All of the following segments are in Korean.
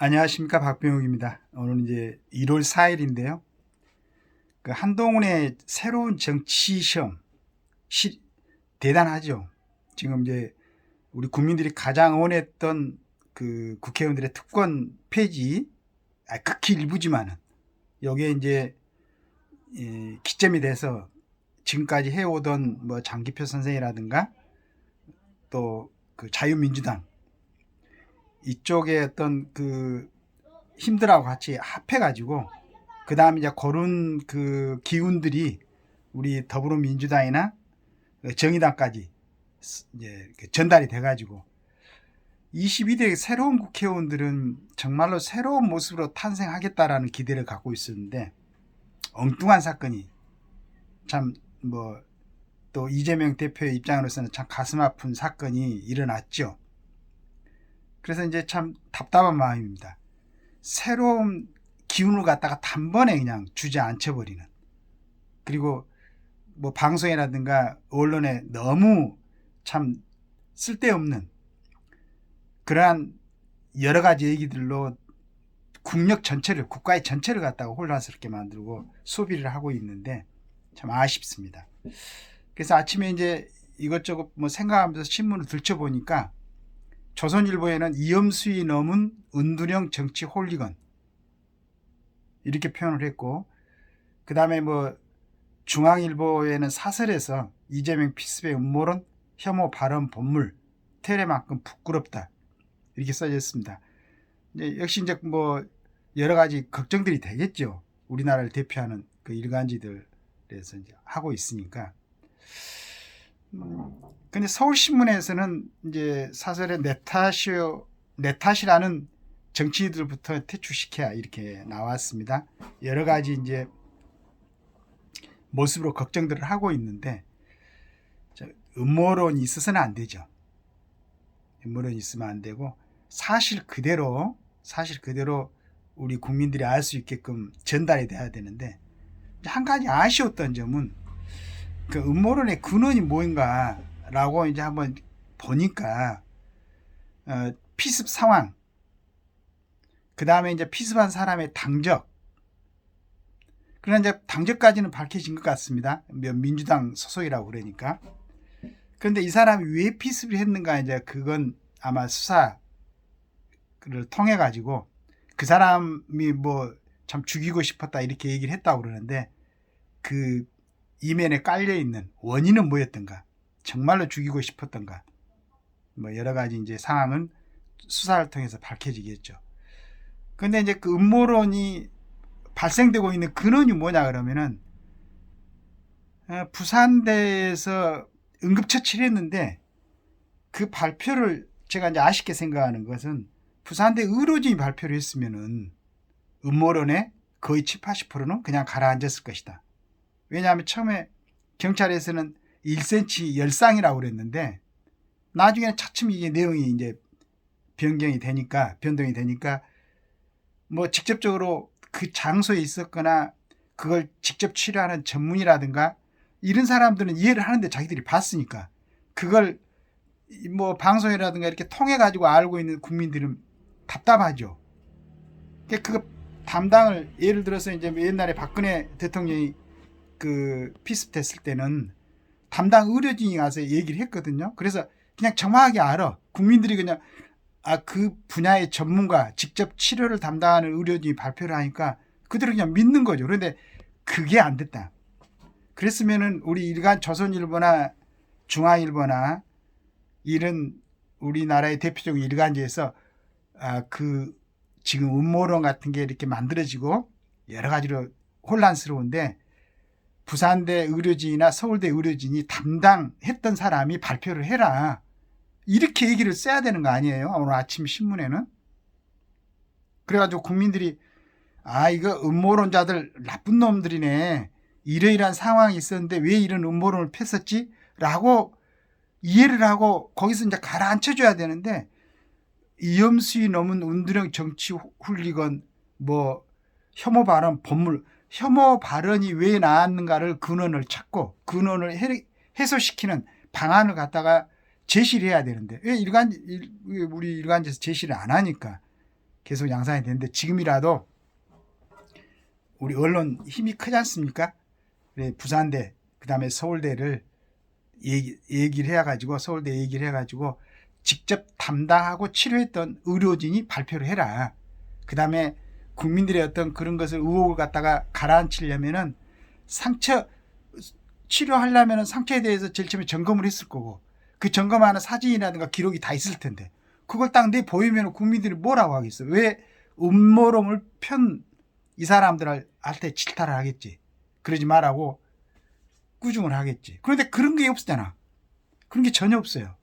안녕하십니까 박병욱입니다. 오늘 이제 1월 4일인데요. 그 한동훈의 새로운 정치 시험 시, 대단하죠. 지금 이제 우리 국민들이 가장 원했던 그 국회의원들의 특권 폐지 아, 극히 일부지만은 여기에 이제 이, 기점이 돼서 지금까지 해오던 뭐 장기표 선생이라든가 또 그 자유민주당 이쪽에 어떤 그 힘들하고 같이 합해가지고 그 다음에 이제 그런 그 기운들이 우리 더불어민주당이나 정의당까지 이제 전달이 돼가지고 22대 새로운 국회의원들은 정말로 새로운 모습으로 탄생하겠다라는 기대를 갖고 있었는데 엉뚱한 사건이 참 뭐 또 이재명 대표의 입장으로서는 참 가슴 아픈 사건이 일어났죠. 그래서 이제 참 답답한 마음입니다. 새로운 기운을 갖다가 단번에 그냥 주저앉혀 버리는. 그리고 뭐 방송이라든가 언론에 너무 참 쓸데없는 그러한 여러 가지 얘기들로 국력 전체를, 국가의 전체를 갖다가 혼란스럽게 만들고 소비를 하고 있는데 참 아쉽습니다. 그래서 아침에 이제 이것저것 뭐 생각하면서 신문을 들춰보니까 조선일보에는 이염수위 넘은 은둔형 정치 홀리건 이렇게 표현을 했고 그 다음에 뭐 중앙일보에는 사설에서 이재명 피습의 음모론 혐오 발언 본물 테레만큼 부끄럽다 이렇게 써져 있습니다. 이제 역시 이제 뭐 여러 가지 걱정들이 되겠죠. 우리나라를 대표하는 그 일간지들에서 이제 하고 있으니까. 음, 근데 서울신문에서는 이제 사설에 내 탓이요, 내 탓이라는 정치인들부터 퇴출시켜야 이렇게 나왔습니다. 여러 가지 이제 모습으로 걱정들을 하고 있는데 음모론이 있어서는 안 되죠. 음모론이 있으면 안 되고 사실 그대로 사실 그대로 우리 국민들이 알 수 있게끔 전달이 돼야 되는데 한 가지 아쉬웠던 점은 그 음모론의 근원이 뭐인가라고 이제 한번 보니까 어, 피습 상황 그 다음에 이제 피습한 사람의 당적 그러나 이제 당적까지는 밝혀진 것 같습니다. 민주당 소속이라고 그러니까. 그런데 이 사람이 왜 피습을 했는가 이제 그건 아마 수사를 통해 가지고 그 사람이 뭐 참 죽이고 싶었다 이렇게 얘기를 했다고 그러는데 그 이면에 깔려 있는 원인은 뭐였던가? 정말로 죽이고 싶었던가? 뭐 여러 가지 이제 상황은 수사를 통해서 밝혀지겠죠. 근데 이제 그 음모론이 발생되고 있는 근원이 뭐냐 그러면은 어, 부산대에서 응급처치를 했는데 그 발표를 제가 이제 아쉽게 생각하는 것은 부산대 의료진이 발표를 했으면은 음모론의 거의 7, 80%는 그냥 가라앉았을 것이다. 왜냐하면 처음에 경찰에서는 1cm 열상이라고 그랬는데 나중에는 차츰 이게 내용이 이제 변경이 되니까 변동이 되니까 뭐 직접적으로 그 장소에 있었거나 그걸 직접 치료하는 전문이라든가 이런 사람들은 이해를 하는데 자기들이 봤으니까 그걸 뭐 방송이라든가 이렇게 통해 가지고 알고 있는 국민들은 답답하죠. 그거 담당을 예를 들어서 이제 옛날에 박근혜 대통령이 그 피습됐을 때는 담당 의료진이 가서 얘기를 했거든요. 그래서 그냥 정확하게 알아. 국민들이 그냥 아 그 분야의 전문가 직접 치료를 담당하는 의료진이 발표를 하니까 그대로 그냥 믿는 거죠. 그런데 그게 안 됐다. 그랬으면은 우리 일간 조선일보나 중앙일보나 이런 우리나라의 대표적인 일간지에서 아 그 지금 음모론 같은 게 이렇게 만들어지고 여러 가지로 혼란스러운데 부산대 의료진이나 서울대 의료진이 담당했던 사람이 발표를 해라. 이렇게 얘기를 써야 되는 거 아니에요? 오늘 아침 신문에는. 그래가지고 국민들이 아, 이거 음모론자들 나쁜 놈들이네. 이러이러한 상황이 있었는데 왜 이런 음모론을 폈었지? 라고 이해를 하고 거기서 이제 가라앉혀줘야 되는데 이염수위 넘은 운드령 정치 훌리건 뭐 혐오 발언 법물 혐오 발언이 왜 나왔는가를 근원을 찾고 근원을 해소시키는 방안을 갖다가 제시를 해야 되는데 왜 일간 우리 일간지에서 제시를 안 하니까 계속 양산이 되는데 지금이라도 우리 언론 힘이 크지 않습니까? 그래, 부산대 그다음에 서울대를 얘기, 얘기를 해가지고 서울대 얘기를 해가지고 직접 담당하고 치료했던 의료진이 발표를 해라. 그다음에 국민들의 어떤 그런 것을 의혹을 갖다가 가라앉히려면은 상처 치료하려면은 상처에 대해서 제일 처음에 점검을 했을 거고 그 점검하는 사진이라든가 기록이 다 있을 텐데 그걸 딱 내 보이면 국민들이 뭐라고 하겠어? 왜 음모론을 편 이 사람들한테 질타를 하겠지? 그러지 말라고 꾸중을 하겠지. 그런데 그런 게 없잖아. 그런 게 전혀 없어요.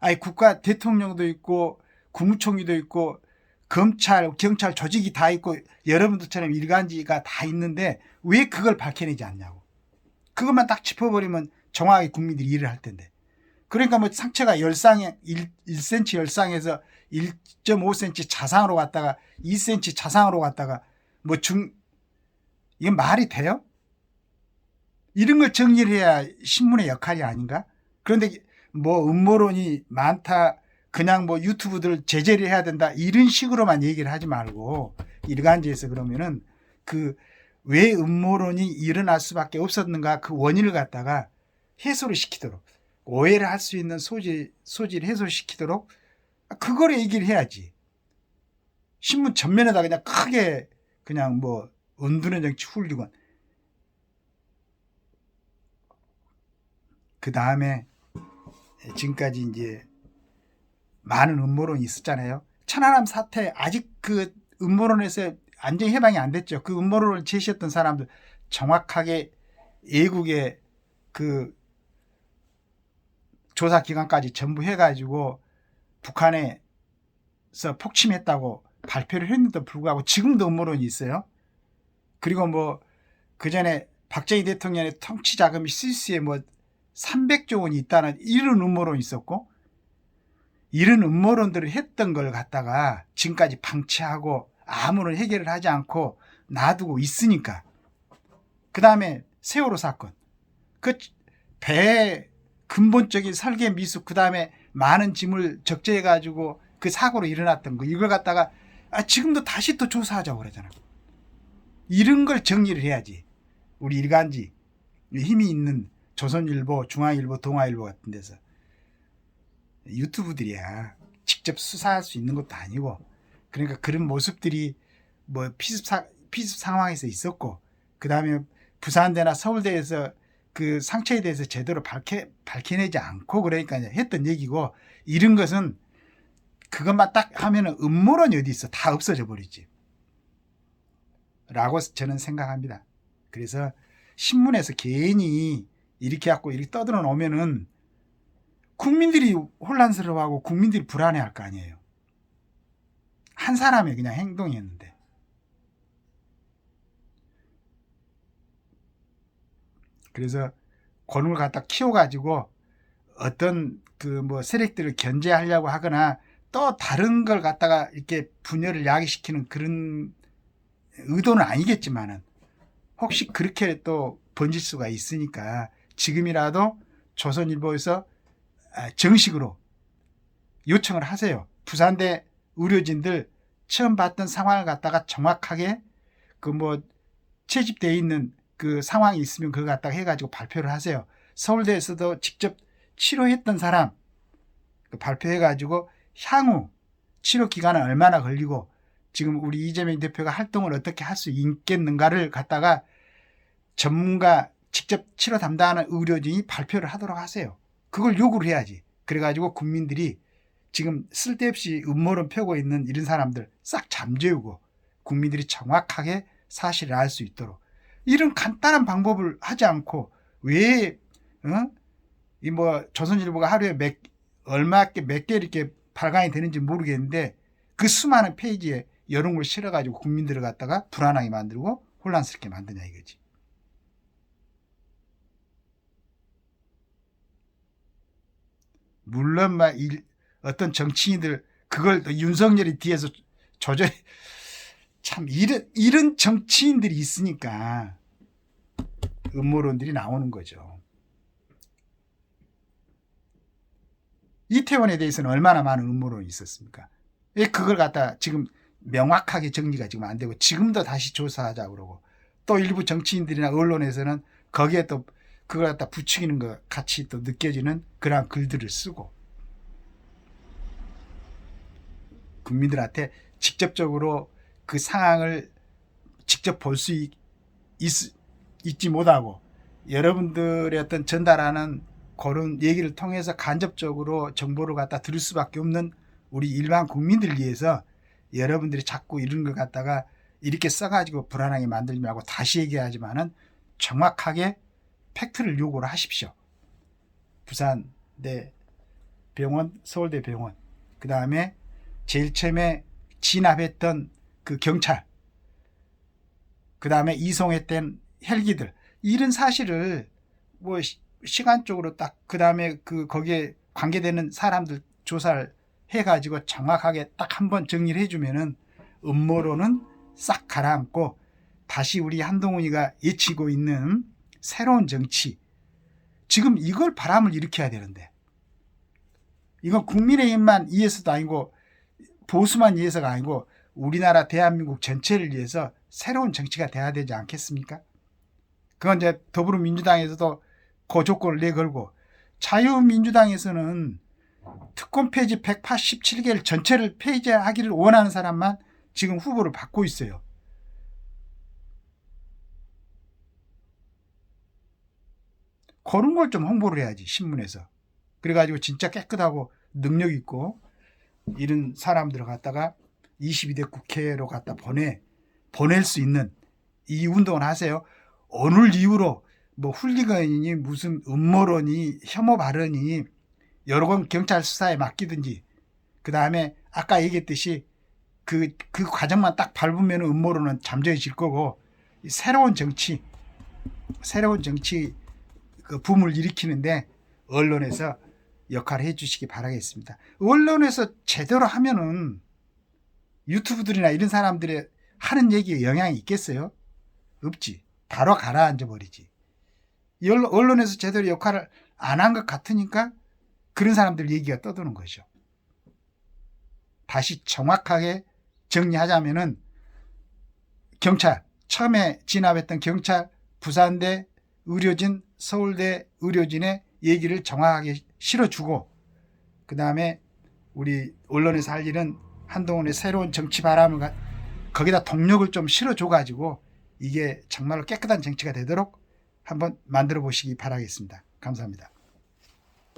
아니 국가 대통령도 있고 국무총리도 있고 검찰, 경찰 조직이 다 있고 여러분들처럼 일간지가 다 있는데 왜 그걸 밝혀내지 않냐고. 그것만 딱 짚어버리면 정확하게 국민들이 일을 할 텐데. 그러니까 뭐 상처가 열상에 1, 1cm 열상에서 1.5cm 자상으로 갔다가 2cm 자상으로 갔다가 뭐 중 이게 말이 돼요? 이런 걸 정리를 해야 신문의 역할이 아닌가? 그런데 뭐 음모론이 많다. 그냥 뭐 유튜브들 제재를 해야 된다. 이런 식으로만 얘기를 하지 말고 일간지에서 그러면은 그 왜 음모론이 일어날 수밖에 없었는가 그 원인을 갖다가 해소를 시키도록 오해를 할 수 있는 소질 소지를 해소시키도록 그거를 얘기를 해야지. 신문 전면에다 그냥 크게 그냥 뭐 은둔의 정치 훌리건 그 다음에 지금까지 이제 많은 음모론이 있었잖아요. 천안함 사태 아직 그 음모론에서 완전히 해방이 안 됐죠. 그 음모론을 제시했던 사람들 정확하게 예국의 그 조사 기관까지 전부 해가지고 북한에서 폭침했다고 발표를 했는데도 불구하고 지금도 음모론이 있어요. 그리고 뭐 그 전에 박정희 대통령의 통치 자금이 스위스에 뭐 300조 원이 있다는 이런 음모론이 있었고 이런 음모론들을 했던 걸 갖다가 지금까지 방치하고 아무런 해결을 하지 않고 놔두고 있으니까. 그 다음에 세월호 사건. 그배 근본적인 설계 미숙 그 다음에 많은 짐을 적재해 가지고 그 사고로 일어났던 거 이걸 갖다가 아 지금도 다시 또 조사하자고 그러잖아. 이런 걸 정리를 해야지. 우리 일간지 힘이 있는 조선일보, 중앙일보, 동아일보 같은 데서 유튜브들이야. 직접 수사할 수 있는 것도 아니고. 그러니까 그런 모습들이 뭐 피습 사, 피습 상황에서 있었고 그 다음에 부산대나 서울대에서 그 상처에 대해서 제대로 밝혀, 밝혀내지 않고 그러니까 했던 얘기고 이런 것은 그것만 딱 하면은 음모론이 어디 있어? 다 없어져 버리지. 라고 저는 생각합니다. 그래서 신문에서 괜히 이렇게 갖고 이렇게 떠들어 놓으면은 국민들이 혼란스러워하고 국민들이 불안해할 거 아니에요. 한 사람의 그냥 행동이었는데. 그래서 권을 갖다 키워가지고 어떤 그 뭐 세력들을 견제하려고 하거나 또 다른 걸 갖다가 이렇게 분열을 야기시키는 그런 의도는 아니겠지만은 혹시 그렇게 또 번질 수가 있으니까 지금이라도 조선일보에서 아, 정식으로 요청을 하세요. 부산대 의료진들 처음 봤던 상황을 갖다가 정확하게 그 뭐 채집되어 있는 그 상황이 있으면 그거 갖다가 해가지고 발표를 하세요. 서울대에서도 직접 치료했던 사람 그 발표해가지고 향후 치료 기간은 얼마나 걸리고 지금 우리 이재명 대표가 활동을 어떻게 할 수 있겠는가를 갖다가 전문가 직접 치료 담당하는 의료진이 발표를 하도록 하세요. 그걸 요구를 해야지. 그래가지고 국민들이 지금 쓸데없이 음모론 펴고 있는 이런 사람들 싹 잠재우고 국민들이 정확하게 사실을 알 수 있도록 이런 간단한 방법을 하지 않고 왜, 어? 이뭐 조선일보가 하루에 몇, 얼마 몇 개 이렇게 발간이 되는지 모르겠는데 그 수많은 페이지에 걸 실어가지고 국민들을 갖다가 불안하게 만들고 혼란스럽게 만드냐 이거지. 물론 막 일, 어떤 정치인들 그걸 또 윤석열이 뒤에서 조절 참 이런 이런 정치인들이 있으니까 음모론들이 나오는 거죠. 이태원에 대해서는 얼마나 많은 음모론이 있었습니까? 왜 그걸 갖다 지금 명확하게 정리가 지금 안 되고 지금도 다시 조사하자 그러고 또 일부 정치인들이나 언론에서는 거기에 또 그걸 갖다 부추기는 것 같이 또 느껴지는 그러한 글들을 쓰고 국민들한테 직접적으로 그 상황을 직접 볼 수 있지 못하고 여러분들의 어떤 전달하는 그런 얘기를 통해서 간접적으로 정보를 갖다 들을 수밖에 없는 우리 일반 국민들을 위해서 여러분들이 자꾸 이런 걸 갖다가 이렇게 써가지고 불안하게 만들지 말고 다시 얘기하지만은 정확하게 팩트를 요구를 하십시오. 부산대 병원, 서울대 병원, 그 다음에 제일 처음에 진압했던 그 경찰, 그 다음에 이송했던 헬기들. 이런 사실을 뭐 시- 시간적으로 딱 그 다음에 그 거기에 관계되는 사람들 조사를 해가지고 정확하게 딱 한번 정리를 해주면은 음모론은 싹 가라앉고 다시 우리 한동훈이가 예치고 있는 새로운 정치 지금 이걸 바람을 일으켜야 되는데 이건 국민의힘만 위해서도 아니고 보수만 위해서가 아니고 우리나라 대한민국 전체를 위해서 새로운 정치가 돼야 되지 않겠습니까? 그건 이제 더불어민주당에서도 그 조건을 내걸고 자유민주당에서는 특권 폐지 187개를 전체를 폐지하기를 원하는 사람만 지금 후보를 받고 있어요. 그런 걸 좀 홍보를 해야지 신문에서. 그래가지고 진짜 깨끗하고 능력 있고 이런 사람들을 갖다가 22대 국회로 갖다 보내 보낼 수 있는 이 운동을 하세요. 오늘 이후로 뭐 훌리건이니 무슨 음모론이 혐오 발언이 여러 번 경찰 수사에 맡기든지 그 다음에 아까 얘기했듯이 그, 그 과정만 딱 밟으면 음모론은 잠재질 거고 이 새로운 정치 새로운 정치 그 붐을 일으키는데 언론에서 역할을 해주시기 바라겠습니다. 언론에서 제대로 하면은 유튜브들이나 이런 사람들의 하는 얘기에 영향이 있겠어요? 없지. 바로 가라앉아 버리지. 언론에서 제대로 역할을 안 한 것 같으니까 그런 사람들 얘기가 떠도는 거죠. 다시 정확하게 정리하자면은 경찰 처음에 진압했던 경찰 부산대 의료진 서울대 의료진의 얘기를 정확하게 실어주고 그 다음에 우리 언론에서 할 일은 한동훈의 새로운 정치 바람을 가- 거기다 동력을 좀 실어줘 가지고 이게 정말로 깨끗한 정치가 되도록 한번 만들어 보시기 바라겠습니다. 감사합니다.